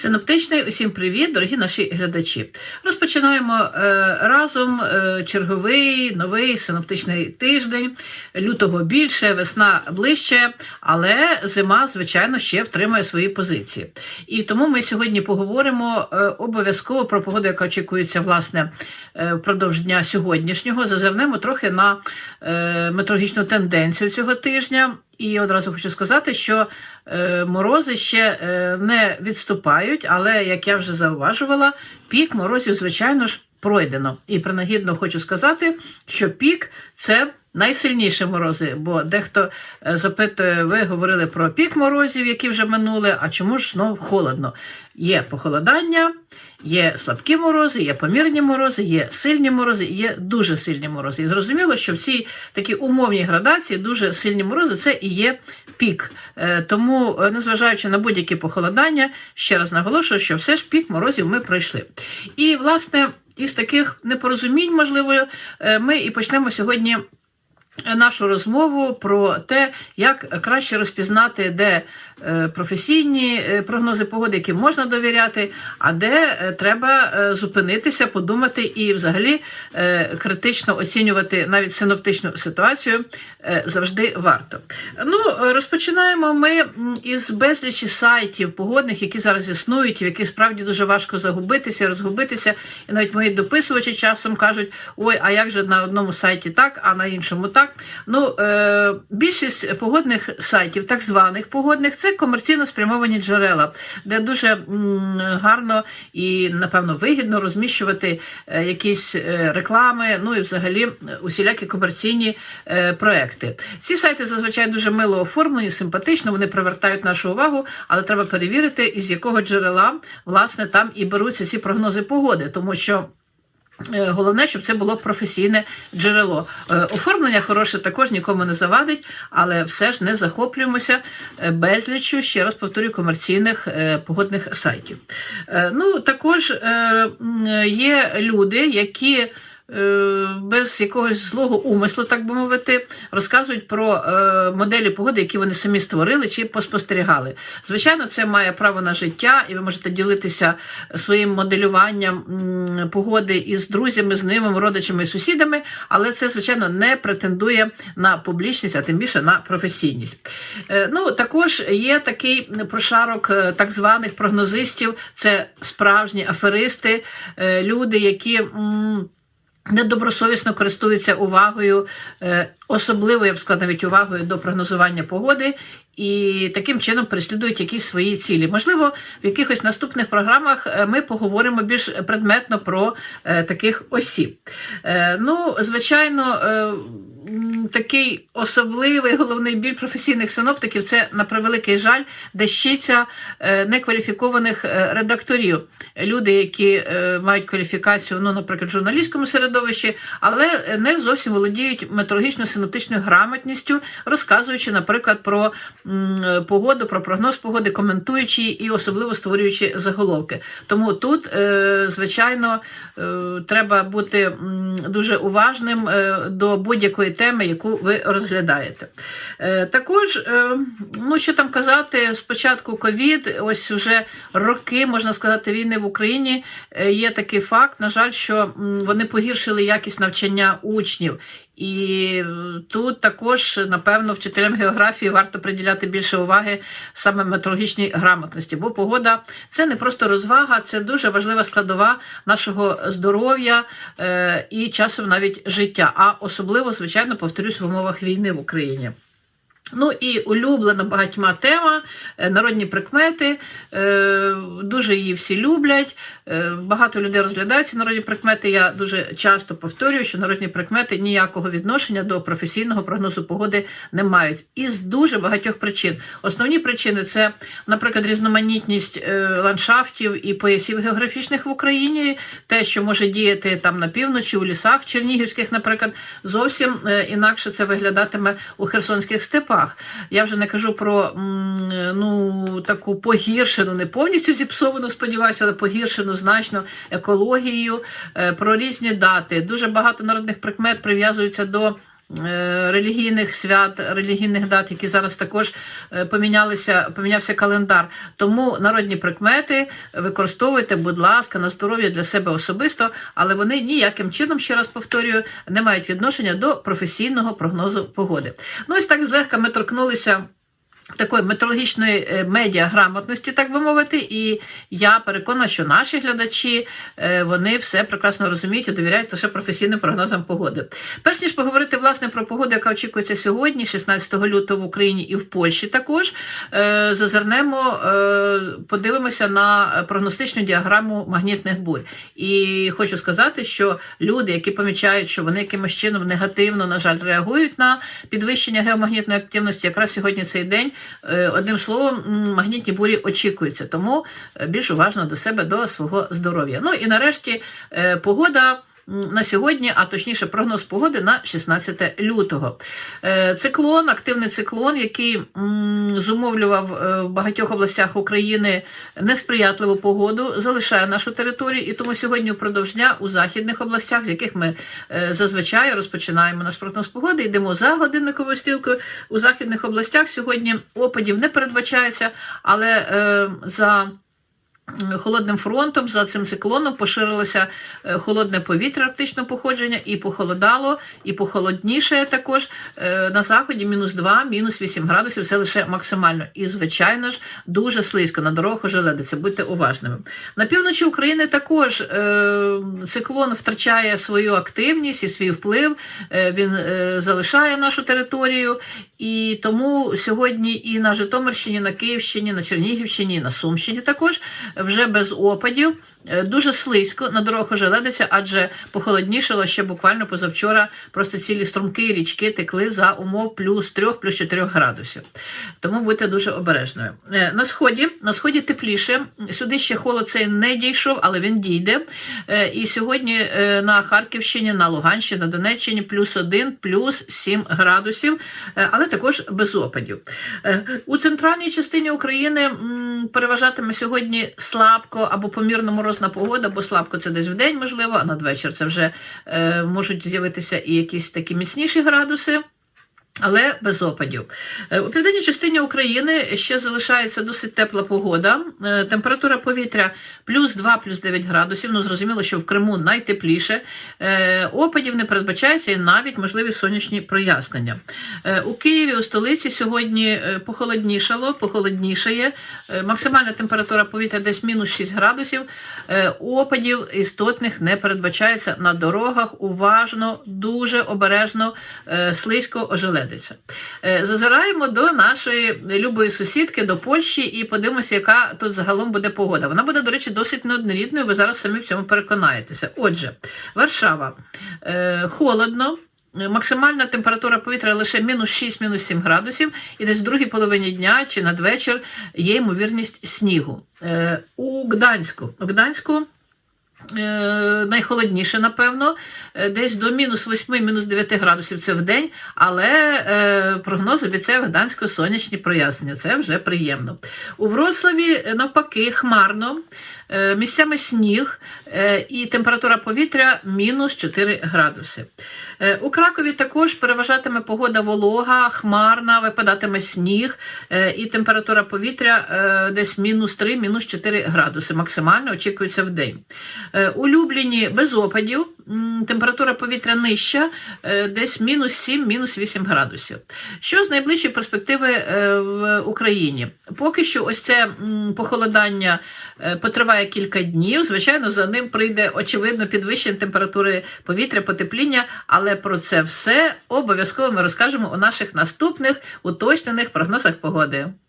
Синоптичний, усім привіт, дорогі наші глядачі. Розпочинаємо е, разом е, черговий новий синоптичний тиждень. Лютого більше, весна ближче, але зима, звичайно, ще втримує свої позиції. І тому ми сьогодні поговоримо е, обов'язково про погоду, яка очікується власне е, впродовж дня сьогоднішнього. Зазирнемо трохи на е, метеорологічну тенденцію цього тижня. І одразу хочу сказати, що е, морози ще е, не відступають, але як я вже зауважувала, пік морозів, звичайно ж, пройдено. І принагідно хочу сказати, що пік це найсильніші морози, бо дехто е, запитує, ви говорили про пік морозів, які вже минули, а чому ж знов холодно? Є похолодання, є слабкі морози, є помірні морози, є сильні морози, є дуже сильні морози. І зрозуміло, що в цій такій умовній градації дуже сильні морози це і є пік. Е, Тому, е, незважаючи на будь-які похолодання, ще раз наголошую, що все ж пік морозів ми пройшли. І, власне, із таких непорозумінь, можливо, ми і почнемо сьогодні нашу розмову про те, як краще розпізнати, де е, професійні е, прогнози погоди, яким можна довіряти, а де е, треба зупинитися, подумати і взагалі критично оцінювати навіть синоптичну ситуацію завжди варто. Ну, розпочинаємо ми із безлічі сайтів погодних, які зараз існують, в яких справді дуже важко загубитися, розгубитися. І навіть мої дописувачі часом кажуть: ой, а як же на одному сайті так, а на іншому так. Ну, е, більшість погодних сайтів, так званих погодних, це комерційно спрямовані джерела, де дуже м, гарно і, напевно, вигідно розміщувати е, якісь е, реклами, ну і взагалі е, усілякі комерційні е, проекти. Ці сайти зазвичай дуже мило оформлені, симпатично, вони привертають нашу увагу, але треба перевірити, із якого джерела власне там і беруться ці прогнози погоди, тому що. Е, Головне, щоб це було професійне джерело. Е, Оформлення хороше також нікому не завадить, але все ж не захоплюємося е, безліччю, ще раз повторюю, комерційних погодних сайтів. Ну, також є люди, які. Е, Без якогось злого умислу, так би мовити, розказують про е, моделі погоди, які вони самі створили чи поспостерігали. Звичайно, це має право на життя, і ви можете ділитися своїм моделюванням погоди із друзями, знайомими, родичами і сусідами, але це, звичайно, не претендує на публічність, а тим більше на професійність. Е, Ну, також є такий прошарок так званих прогнозистів, це справжні аферисти, люди, які. Недобросовісно користуються увагою, е, особливо я б сказала, навіть увагою до прогнозування погоди, і таким чином переслідують якісь свої цілі. Можливо, в якихось наступних програмах е, ми поговоримо більш предметно про е, таких осіб. Е, Ну, звичайно. Такий особливий головний біль професійних синоптиків це на превеликий жаль дещиця некваліфікованих редакторів. Люди, які мають кваліфікацію, ну, наприклад, в журналістському середовищі, але не зовсім володіють метеорологічно-синоптичною грамотністю, розказуючи, наприклад, про погоду, про прогноз погоди, коментуючи і особливо створюючи заголовки. Тому тут, е, звичайно, е, треба бути дуже уважним е, до будь-якої теми, яку ви розглядаєте. Е, Також, е, ну що там казати, спочатку ковід, ось вже роки, можна сказати, війни в Україні. е, Є такий факт, на жаль, що вони погіршили якість навчання учнів. І тут також, напевно, вчителям географії варто приділяти більше уваги саме метрологічній грамотності, бо погода це не просто розвага, це дуже важлива складова нашого здоров'я е, і часом навіть життя. А особливо, звичайно, повторюсь в умовах війни в Україні. Ну і улюблена багатьма тема е, народні прикмети. Е, Дуже її всі люблять. Е, Багато людей розглядають ці народні прикмети. Я дуже часто повторюю, що народні прикмети ніякого відношення до професійного прогнозу погоди не мають. І з дуже багатьох причин. Основні причини це, наприклад, різноманітність ландшафтів і поясів географічних в Україні, те, що може діяти там на півночі, у лісах чернігівських, наприклад, зовсім інакше це виглядатиме у херсонських степах. Я вже не кажу про ну таку погіршену, не повністю зіпсовану, сподіваюся, але погіршену значно екологію, е, про різні дати. Дуже багато народних прикмет прив'язуються до релігійних свят, релігійних дат, які зараз також е, помінялися, помінявся календар. Тому народні прикмети використовуйте, будь ласка, на здоров'я для себе особисто, але вони ніяким чином, ще раз повторюю, не мають відношення до професійного прогнозу погоди. Ну, ось так злегка ми торкнулися. Такої метеорологічної е, медіаграмотності, так би мовити, і я переконана, що наші глядачі е, вони все прекрасно розуміють і довіряють лише професійним прогнозам погоди. Перш ніж поговорити власне про погоду, яка очікується сьогодні, 16 лютого в Україні і в Польщі, також е, зазирнемо, подивимося на прогностичну діаграму магнітних бурь. І хочу сказати, що люди, які помічають, що вони якимось чином негативно, на жаль, реагують на підвищення геомагнітної активності, якраз сьогодні цей день. Е, Одним словом, магнітні бурі очікуються, тому е, більш уважно до себе, до свого здоров'я. Ну і нарешті е, погода. На сьогодні, а точніше, прогноз погоди на 16 лютого. Е, Циклон, активний циклон, який зумовлював е, в багатьох областях України несприятливу погоду, залишає нашу територію. І тому сьогодні впродовж дня у західних областях, з яких ми е, зазвичай розпочинаємо наш прогноз погоди, йдемо за годинниковою стрілкою. У західних областях сьогодні опадів не передбачається, але за Холодним фронтом за цим циклоном поширилося е, холодне повітря арктичного походження, і похолодало, і похолодніше також Е, на заході мінус 2, мінус 8 градусів. Це лише максимально. І, звичайно ж, дуже слизько на дорогах ожеледиться. Будьте уважними. На півночі України також е, циклон втрачає свою активність і свій вплив. Він залишає нашу територію. І тому сьогодні і на Житомирщині, на Київщині, на Чернігівщині, і на Сумщині також вже без опадів. Е, Дуже слизько на дорогах ожеледиться, адже похолоднішало ще буквально позавчора. Просто цілі струмки і річки текли за умов плюс 3, плюс 4 градусів. Тому будьте дуже обережною. Е, На сході, на сході тепліше. Сюди ще холод цей не дійшов, але він дійде. Е, І сьогодні на Харківщині, на Луганщині, на Донеччині плюс 1, плюс 7 градусів, але також без опадів. У центральній частині України переважатиме сьогодні слабко або помірно морозна погода, бо слабко це десь в день, можливо, а надвечір це вже е, можуть з'явитися і якісь такі міцніші градуси. Але без опадів. Е, У південній частині України ще залишається досить тепла погода. Е, Температура повітря плюс 2, плюс 9 градусів. Ну, зрозуміло, що в Криму найтепліше. Е, Опадів не передбачається і навіть можливі сонячні прояснення. У Києві, у столиці сьогодні похолоднішало, похолоднішає. Максимальна температура повітря десь мінус 6 градусів. Опадів істотних не передбачається на дорогах. Уважно, дуже обережно, слизько ожеледиться. Е, Зазираємо до нашої любої сусідки, до Польщі, і подивимося, яка тут загалом буде погода. Вона буде, до речі, досить неоднорідною. Ви зараз самі в цьому переконаєтеся. Отже, Варшава Е, холодно. Е, Максимальна температура повітря лише мінус 6, мінус 7 градусів, і десь в другій половині дня чи надвечір є ймовірність снігу. У Гданську. У Гданську найхолодніше, напевно, е, десь до мінус 8, мінус 9 градусів це в день, але е, прогноз обіцяє Гданську сонячні прояснення. Це вже приємно. У Вроцлаві е, навпаки хмарно. Е, Місцями сніг е, і температура повітря мінус 4 градуси. Е, У Кракові також переважатиме погода волога, хмарна, випадатиме сніг, і температура повітря десь мінус 3, мінус 4 градуси. Максимально очікується в день. У Любліні без опадів, температура повітря нижча, е, десь мінус 7, мінус 8 градусів. Що з найближчої перспективи е, в Україні? Поки що ось це похолодання е, потриває кілька днів. Звичайно, за ним прийде очевидно підвищення температури повітря, потепління, але про це все обов'язково ми розкажемо у наших наступних уточнених прогнозах погоди.